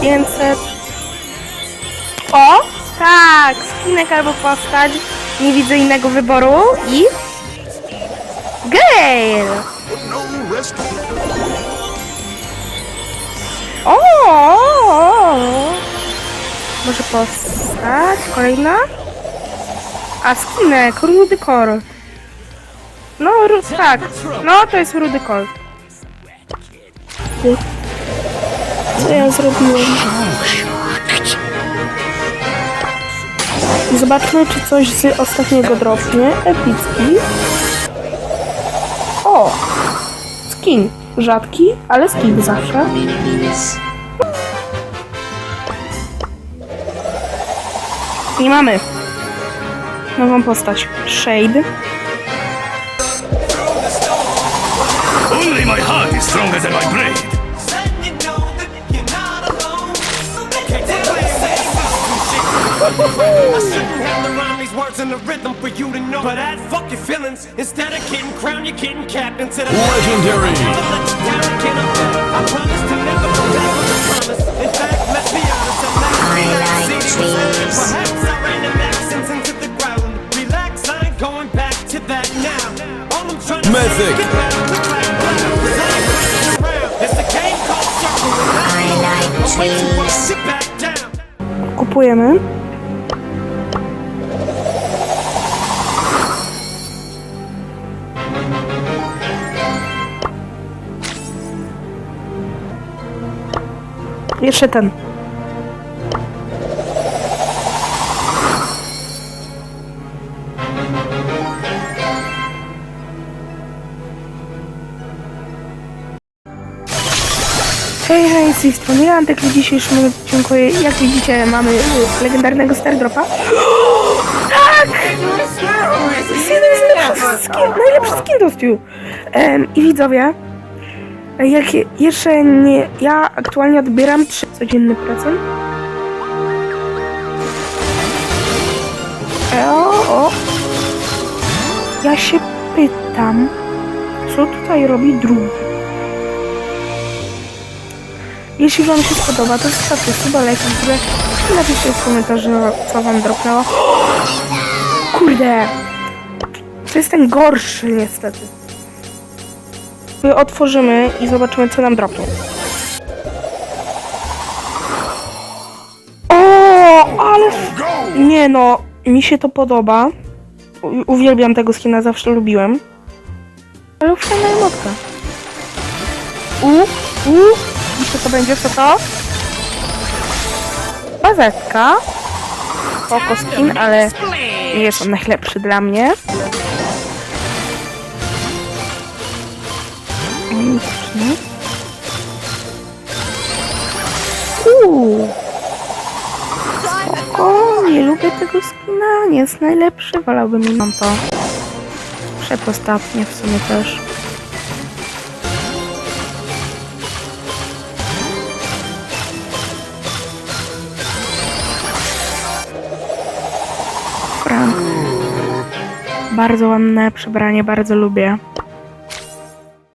500. O! Tak! Skinek albo postać. Nie widzę innego wyboru. I... Gale! O. Może postać? Kolejna? A skinek, rudy kor. No, ru, tak. No, to jest rudy kor. Co ja zrobiłem? Zobaczmy, czy coś z ostatniego dropnie. Epicki. O! Skin. Rzadki, ale skin zawsze. Nie mamy. Nową postać. Shade. Only my heart is stronger than my brain. I shouldn't have to rhyme these words in the rhythm for you to know. But I'd fuck your feelings instead of getting crowned. You're getting capped into the Legendary. I promise to never go back on promise. In fact, let's be honest. I'm not I like trees. Perhaps I ran an accents into the ground. Relax, I ain't going back to that now. All I'm trying to Mythic. is get back to black, black. 'Cause I ain't playing around. It's a game called circle. I like trees. Sit back down. Kupujemy. Jeszcze ten. Hej, hej, z tej strony Antek, w dzisiejszym odcinku, jak widzicie, mamy y, legendarnego Stardropa. Tak! Jest jeden z najlepszych skin, najlepszy skin do Stew. Em, I widzowie, jak je- jeszcze nie, ja aktualnie odbieram 3 codzienny procent. E, o, o. Ja się pytam, co tutaj robi drugi? Jeśli Wam się spodoba, to zostawcie suba, lajka, w górę napiszcie w komentarzu, co Wam dropnęło. Kurde! To jest ten gorszy, niestety. My otworzymy i zobaczymy, co nam dropnie. O, ale... Nie no, mi się to podoba. U- Uwielbiam tego skina, zawsze lubiłem. Ale fajna emotka. U, u, i co to będzie, co to? Bazetka. Spoko skin, ale nie jest on najlepszy dla mnie. Uuu. Spoko, nie lubię tego skina, nie jest najlepszy, wolałbym mimo to. Przedostatnie w sumie też. Frank. Bardzo ładne przebranie, bardzo lubię.